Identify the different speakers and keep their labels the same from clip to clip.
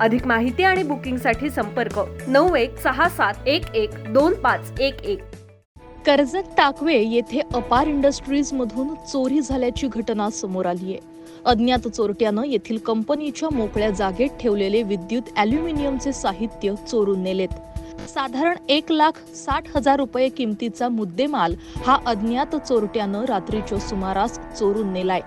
Speaker 1: अधिक माहिती आणि बुकिंगसाठी संपर्क नऊ एक सहा सात एक एक दोन पाच एक एक.
Speaker 2: कर्जत टाकवे येथे अपार इंडस्ट्रीज मधून चोरी झाल्याची घटना समोर आली आहे. अज्ञात चोरट्यानं येथील कंपनीच्या मोकळ्या जागेत ठेवलेले विद्युत अॅल्युमिनियमचे साहित्य चोरून नेलेत. साधारण एक लाख साठ हजार रुपये किमतीचा मुद्देमाल हा अज्ञात चोरट्यानं रात्रीच्या सुमारास चोरून नेलाय.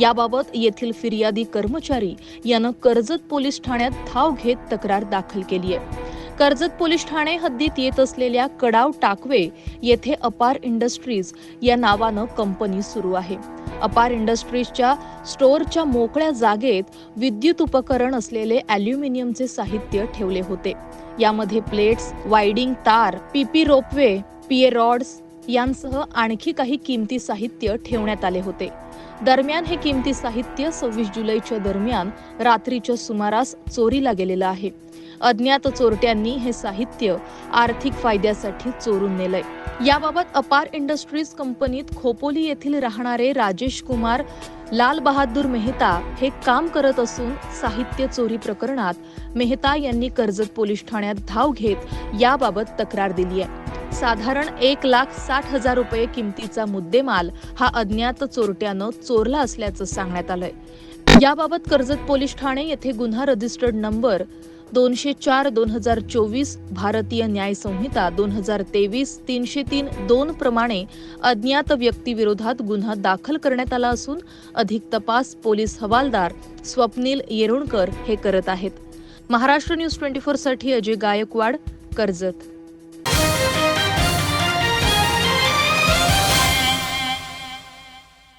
Speaker 2: याबाबत येथील फिर्यादी कर्मचारी यानं कर्जत पोलीस ठाण्यात धाव घेत तक्रार दाखल केली आहे कर्जत पोलीस ठाणे हद्दीत येत असलेल्या कडाव टाकवे येथे अपार इंडस्ट्रीज या नावानं कंपनी सुरू आहे. अपार इंडस्ट्रीजच्या स्टोअरच्या मोकळ्या जागेत विद्युत उपकरण असलेले अॅल्युमिनियमचे साहित्य ठेवले होते. यामध्ये प्लेट्स वायडिंग तार पीपी रोपवे पीए रॉड्स यांसह आणखी काही किमती साहित्य ठेवण्यात आले होते. दरम्यान हे किमती साहित्य सव्वीस जुलैच्या दरम्यान रात्रीच्या सुमारास चोरीला गेलेलं आहे. अज्ञात चोरट्यांनी हे साहित्य आर्थिक फायद्यासाठी चोरून नेलंय. याबाबत अपार इंडस्ट्रीज कंपनीत खोपोली येथील राहणारे राजेश कुमार लाल बहादूर मेहता हे काम करत असून साहित्य चोरी प्रकरणात मेहता यांनी कर्जत पोलीस ठाण्यात धाव घेत याबाबत तक्रार दिली आहे. साधारण एक लाख साठ हजार रुपये किमतीचा मुद्देमाल हा अज्ञात चोरट्यानं चोरला असल्याचं सांगण्यात आलंय. याबाबत कर्जत पोलीस ठाणे येथे गुन्हा रजिस्टर्ड नंबर दोनशे चार दोन हजार चोवीस भारतीय न्याय संहिता दोन हजार तेवीस तीनशे तीन दोन प्रमाणे अज्ञात व्यक्तीविरोधात गुन्हा दाखल करण्यात आला असून अधिक तपास पोलीस हवालदार स्वप्नील येरुणकर हे करत आहेत. महाराष्ट्र न्यूज ट्वेंटी फोरसाठी अजय गायकवाड कर्जत.